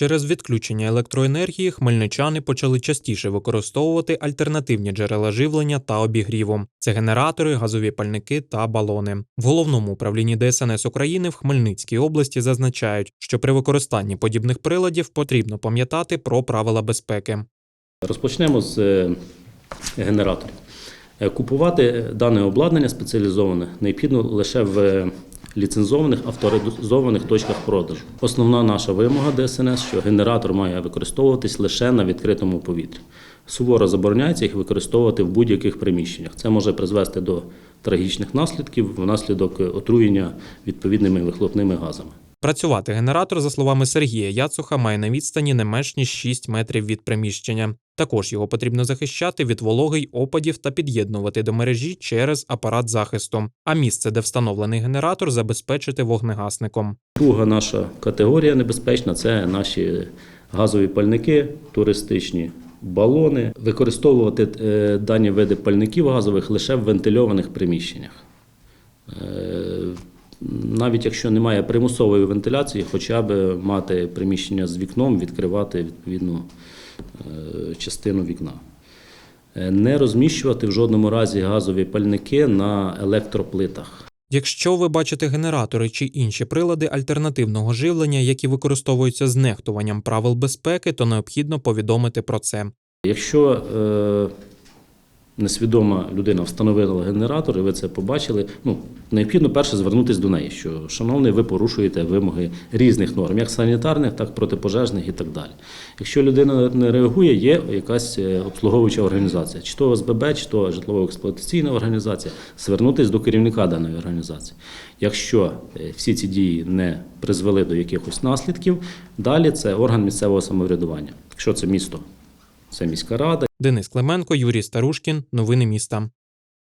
Через відключення електроенергії хмельничани почали частіше використовувати альтернативні джерела живлення та обігріву. Це генератори, газові пальники та балони. В головному управлінні ДСНС України в Хмельницькій області зазначають, що при використанні подібних приладів потрібно пам'ятати про правила безпеки. Розпочнемо з е, генераторів. Е, Купувати дане обладнання спеціалізоване необхідно лише в е, ліцензованих авторизованих точках продажу. Основна наша вимога ДСНС, що генератор має використовуватись лише на відкритому повітрі. Суворо забороняється їх використовувати в будь-яких приміщеннях. Це може призвести до трагічних наслідків внаслідок отруєння відповідними вихлопними газами. Працювати генератор, за словами Сергія Яцуха, має на відстані не менш ніж 6 метрів від приміщення. Також його потрібно захищати від вологи й опадів та під'єднувати до мережі через апарат захисту, а місце, де встановлений генератор, забезпечити вогнегасником. Друга наша категорія небезпечна це наші газові пальники, туристичні балони. Використовувати е, дані види пальників газових лише в вентильованих приміщеннях. Е, Навіть якщо немає примусової вентиляції, хоча б мати приміщення з вікном, відкривати відповідну частину вікна. Е, Не розміщувати в жодному разі газові пальники на електроплитах. Якщо ви бачите генератори чи інші прилади альтернативного живлення, які використовуються з нехтуванням правил безпеки, то необхідно повідомити про це. Якщо е, несвідома людина встановила генератор, і ви це побачили, ну, необхідно перше звернутися до неї, що, шановний, ви порушуєте вимоги різних норм, як санітарних, так протипожежних і так далі. Якщо людина не реагує, є якась е, обслуговуюча організація, чи то ОСББ, чи то житлово-експлуатаційна організація, звернутися до керівника даної організації. Якщо е, всі ці дії не призвели до якихось наслідків, далі це орган місцевого самоврядування. Якщо це місто, це міська рада. Денис Клименко, Юрій Старушкін. Новини міста.